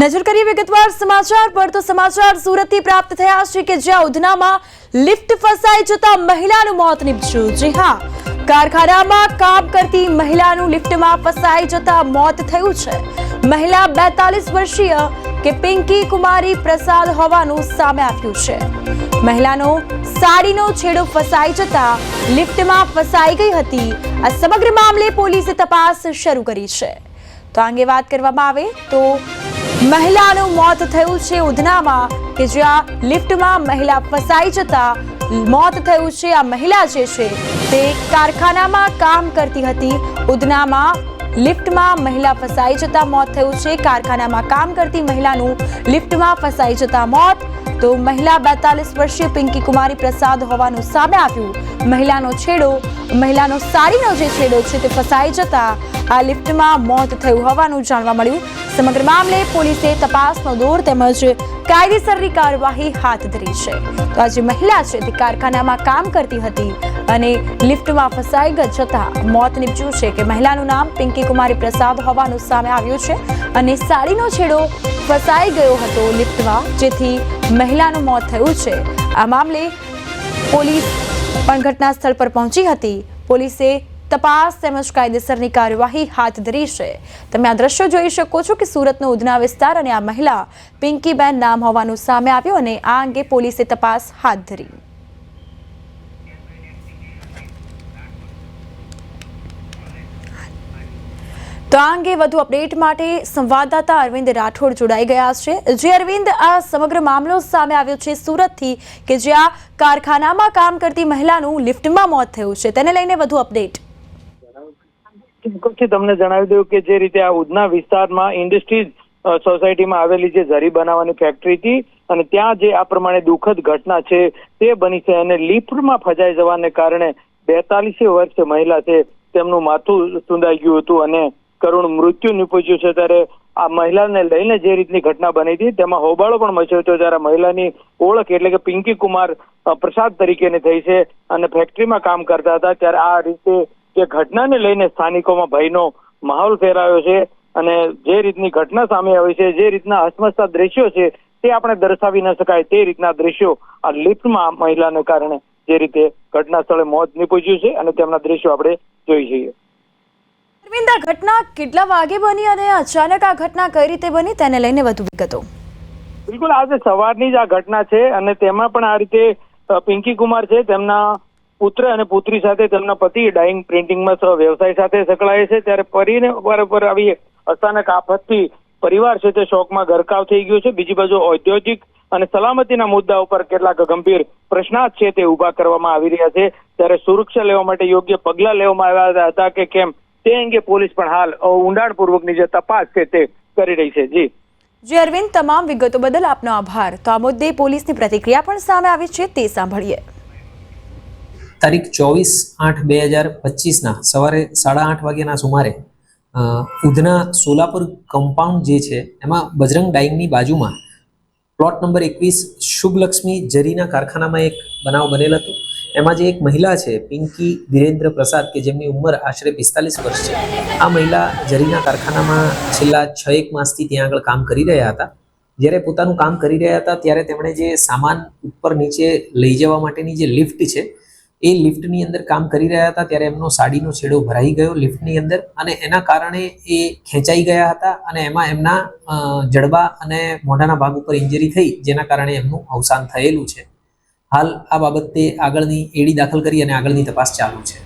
નજર કરીએ વિગતવાર સમાચાર પર તો સમાચાર સુરતથી પ્રાપ્ત થયા છે કે જ્યાં ઉધનામાં લિફ્ટ ફસાઈ જતા મહિલાનું મોત નીપજ્યું. જી હા, કારખાનામાં કામ કરતી મહિલાનું લિફ્ટમાં ફસાઈ જતા મોત થયું છે. મહિલા બેતાલીસ વર્ષીય કે પિંકી કુમારી પ્રસાદ હોવાનું સામે આવ્યું છે. મહિલાનો સાડીનો છેડો ફસાઈ જતા લિફ્ટમાં ફસાઈ ગઈ હતી. આ સમગ્ર મામલે પોલીસે તપાસ શરૂ કરી છે. તો આ અંગે વાત કરવામાં આવે તો મહિલાનું મોત થયું છે ઉધનામાં. કે જ્યાં લિફ્ટમાં મહિલા ફસાઈ જતા મોત થયું છે. આ મહિલા જે છે તે કારખાનામાં કામ કરતી હતી. ઉધનામાં લિફ્ટમાં મહિલા ફસાઈ જતા મોત થયું છે. કારખાનામાં કામ કરતી મહિલાનું લિફ્ટમાં ફસાઈ જતા મોત તો મહિલા બેતાલીસ વર્ષીય પિંકી કુમારી પ્રસાદ હોવાનું સામે આવ્યું. મહિલાનો છેડો, મહિલાનો સાડીનો જે છેડો છે તે ફસાઈ જતા આ લિફ્ટમાં મોત થયું હોવાનું જાણવા મળ્યું. સમગ્ર મામલે પોલીસે તપાસનો દોર તેમજ કાયદેસરની કાર્યવાહી હાથ ધરી છે. તો આ જે મહિલા છે તે કારખાનામાં કામ કરતી હતી અને લિફ્ટમાં ફસાઈ ગઈ જતા મોત નીપજ્યું છે કે મહિલાનું નામ પિંકી કુમારી પ્રસાદ હોવાનું સામે આવ્યું છે અને સાડીનો છેડો ફસાઈ ગયો હતો લિફ્ટમાં, જેથી મહિલાનું મોત થયું છે. આ મામલે પોલીસ પણ ઘટના સ્થળ પર પહોંચી હતી. પોલીસે તપાસ તેમજ કાયદેસરની કાર્યવાહી હાથ ધરી છે. તમે આ દ્રશ્યો જોઈ શકો છો કે સુરતનો ઉધના વિસ્તાર અને આ મહિલા પિંકીબેન નામ હોવાનું સામે આવ્યું અને આ અંગે પોલીસે તપાસ હાથ ધરી. તો આ અંગે વધુ અપડેટ માટે સંવાદદાતા અરવિંદ રાઠોડ જોડાઈ ગયા છે. જે અરવિંદ, આ સમગ્ર મામલો સામે આવ્યો છે સુરતથી કે જ્યાં કારખાનામાં કામ કરતી મહિલાનું લિફ્ટમાં મોત થયું છે. તેને લઈને વધુ અપડેટ. ચોક્કસથી તમને જણાવી દઉં કે જે રીતે આ ઉધના વિસ્તારમાં ઇન્ડસ્ટ્રીઝ સોસાયટીમાં આવેલી જે ઝરી બનાવવાની ફેક્ટરી હતી અને ત્યાં જે આ પ્રમાણે દુઃખદ ઘટના છે તે બની છે અને લીપમાં ફજાઈ જવાને કારણે બેતાલીસે વર્ષ મહિલા છે, તેમનું માથું સુંદાઈ ગયું હતું અને કરુણ મૃત્યુ નિપજ્યું છે. ત્યારે આ મહિલાને લઈને જે રીતની ઘટના બની હતી, તેમાં હોબાળો પણ મચ્યો હતો. જ્યારે મહિલાની ઓળખ એટલે કે પિંકી કુમાર પ્રસાદ તરીકેની થઈ છે અને ફેક્ટરીમાં કામ કરતા હતા. ત્યારે આ રીતે જે ઘટનાને લઈને સ્થાનિકોમાં ભયનો માહોલ ફેરાયો છે અને જે રીતની ઘટના સામે આવી છે જે રીતના હસમસતા દ્રશ્યો છે તે આપણે દર્શાવી ન શકાય તે રીતના દ્રશ્યો આ લિફ્ટમાં મહિલાને કારણે જે રીતે ઘટના સ્થળે મોત નીપજ્યું છે અને તેમના દ્રશ્યો આપણે જોઈ જઈએ. અરવિંદ આ ઘટના કેટલા વાગે બની અને અચાનક આ ઘટના કઈ રીતે બની તેને લઈને વધુ વિગતો. બિલકુલ આજે સવારની જ આ ઘટના છે અને તેમાં પણ આ રીતે પિંકી કુમાર છે તેમના પુત્ર અને પુત્રી સાથે તેમના પતિ ડાઇંગ પ્રિન્ટિંગમાં વ્યવસાય સાથે સંકળાય છે. ત્યારે પરીને પર આવી અચાનક આફતથી પરિવાર છે તે શોકમાં ગરકાવ થઈ ગયો છે. બીજી બાજુ ઔદ્યોગિક અને સલામતીના મુદ્દા ઉપર કેટલાક ગંભીર પ્રશ્નાર્થ છે તે ઊભા કરવામાં આવી રહ્યા છે. ત્યારે સુરક્ષા લેવા માટે યોગ્ય પગલાં લેવામાં આવ્યા હતા કે કેમ તે અંગે પોલીસ પણ હાલ ઊંડાણપૂર્વકની જે તપાસ છે તે કરી રહી છે. જી. જે અરવિંદ, તમામ વિગતો બદલ આપનો આભાર. તો આ મુદ્દે પોલીસની પ્રતિક્રિયા પણ સામે આવી છે. તે સાંભળીએ. તારીખ ચોવીસ આઠ બે હજાર પચીસના સવારે સાડા આઠ વાગ્યાના સુમારે ઉધના સોલાપુર કમ્પાઉન્ડ જે છે, એમાં બજરંગ ડાઇંગની બાજુમાં પ્લોટ નંબર એકવીસ શુભલક્ષ્મી જરીના કારખાનામાં એક બનાવ બનેલ હતો. એમાં જે એક મહિલા છે, પિંકી વિરેન્દ્ર પ્રસાદ, કે જેમની ઉંમર આશરે પિસ્તાલીસ વર્ષ છે, આ મહિલા જરીના કારખાનામાં છેલ્લા છ એક માસથી ત્યાં આગળ કામ કરી રહ્યા હતા. જ્યારે પોતાનું કામ કરી રહ્યા હતા, ત્યારે તેમણે જે સામાન ઉપર નીચે લઈ જવા માટેની જે લિફ્ટ છે એ લિફ્ટની અંદર કામ કરી રહ્યા હતા, ત્યારે એમનો સાડીનો છેડો ભરાઈ ગયો લિફ્ટની અંદર અને એના કારણે એ ખેંચાઈ ગયા હતા અને એમાં એમના જડબા અને મોઢાના ભાગ ઉપર ઇન્જરી થઈ, જેના કારણે એમનું અવસાન થયેલું છે. હાલ આ બાબતે આગળની એડી દાખલ કરી અને આગળની તપાસ ચાલુ છે.